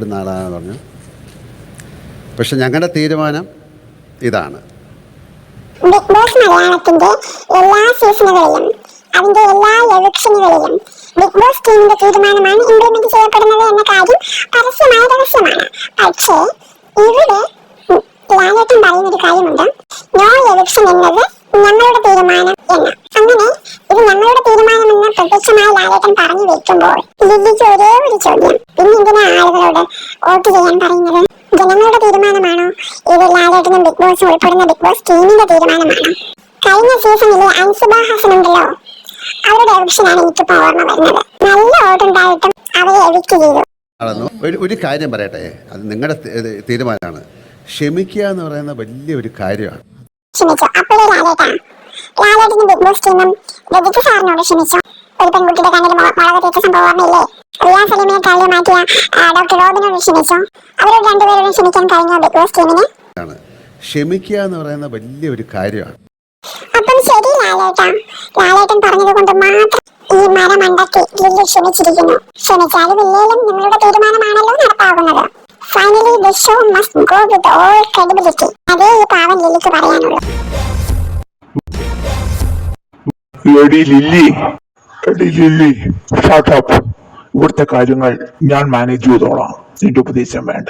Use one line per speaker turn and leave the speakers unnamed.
ഇടുന്ന പറഞ്ഞു. പക്ഷെ ഞങ്ങളുടെ തീരുമാനം ഇതാണ്.
ബിഗ് ബോസ് മലയാളത്തിന്റെ എല്ലാ സീസണുകളിലും അതിന്റെ എല്ലാ എവിക്ഷനുകളിലും ബിഗ് ബോസ് ടീമിന്റെ തീരുമാനമാണ് ഇംപ്ലിമെന്റ് ചെയ്യപ്പെടുന്നത് എന്ന കാര്യം പരസ്യമായ രഹസ്യമാണ്. പക്ഷേ ഇവിടെ ലാലേട്ടൻ പറയുന്ന ഒരു കാര്യമുണ്ട്. നോ എവിക്ഷൻ എന്നത് ഞങ്ങളുടെ തീരുമാനം എന്ന്. അങ്ങനെ ഇത് ഞങ്ങളുടെ തീരുമാനമെന്ന് പ്രത്യക്ഷമായി ലാലേട്ടൻ പറഞ്ഞു വെക്കുമ്പോൾ ലില്ലിക്ക് ഒരേ ഒരു ചോദ്യം. പിന്നെ എന്തിനാ ആളുകളോട് വോട്ട് ചെയ്യാൻ പറയുന്നത്? ജനങ്ങളുടെ തീരുമാനമാണോ? ഇത് ലാലേട്ടനും ബിഗ് ബോസ് ഉൾപ്പെടുന്ന ബിഗ് ബോസ് ടീമിന്റെ തീരുമാനമാണോ? കഴിഞ്ഞ സീസണിലെ അൻസുബ ഹസൻ ഉണ്ടല്ലോ. അവരുടെ ഓപ്ഷനാണ് എനിക്കിപ്പോ ഓർമ്മ വരുന്നത്. നല്ല വോട്ടുണ്ടായിട്ടും അവരെ എവിക്ട് ചെയ്തു.
ഒരു കാര്യം പറയട്ടെ. അത് നിങ്ങളുടെ തീരുമാനമാണ്. ക്ഷമിക്കുക എന്ന് പറയുന്ന വലിയ ഒരു കാര്യമാണ്.
ക്ഷമിച്ചോ. അപ്പോഴേ ലാലേട്ടാ. ലാലേട്ടനും ബിഗ് ബോസ് ടീമും രജിത് സാറിനോട് ക്ഷമിച്ചു? ഒരു പെൺകുട്ടിയുടെ കണ്ണിൽ മുളക് തേച്ച സംഭവം ഓർമ്മയില്ലേ? റിയാൻ സലീമിനെ തള്ളി മാറ്റിയ ഡോക്ടർ റോബിനോട് ക്ഷമിച്ചു. അവരോട് രണ്ടുപേരോടും ക്ഷമിക്കാൻ കഴിഞ്ഞു ബിഗ് ബോസ് ടീമിന്?
ക്ഷമിക്കുക എന്ന് പറയുന്ന വലിയൊരു കാര്യമാണ്.
അപ്പം ശരി ലാലേട്ടൻ ലാലേട്ടൻ പറഞ്ഞത് കൊണ്ട് മാത്രം ഈ മരമണ്ടയ്ക്ക് ലില്ലി ക്ഷമിച്ചിരിക്കുന്നു. ക്ഷമിച്ചാലും ഇല്ലേലും നിങ്ങളുടെ തീരുമാനമാണല്ലോ നടപ്പാകുന്നത്. Finally the show must go with all credibility അതേ ഈ പാവൻ ലില്ലിക്ക് പറയാനുള്ളൂ.
എടി ലില്ലി. എടി ലില്ലി ഷട്ടപ്പ് ഇവിടുത്തെ കാര്യങ്ങൾ ഞാൻ മാനേജ് ചെയ്തോളാം. നിന്റെ ഉപദേശം വേണ്ട.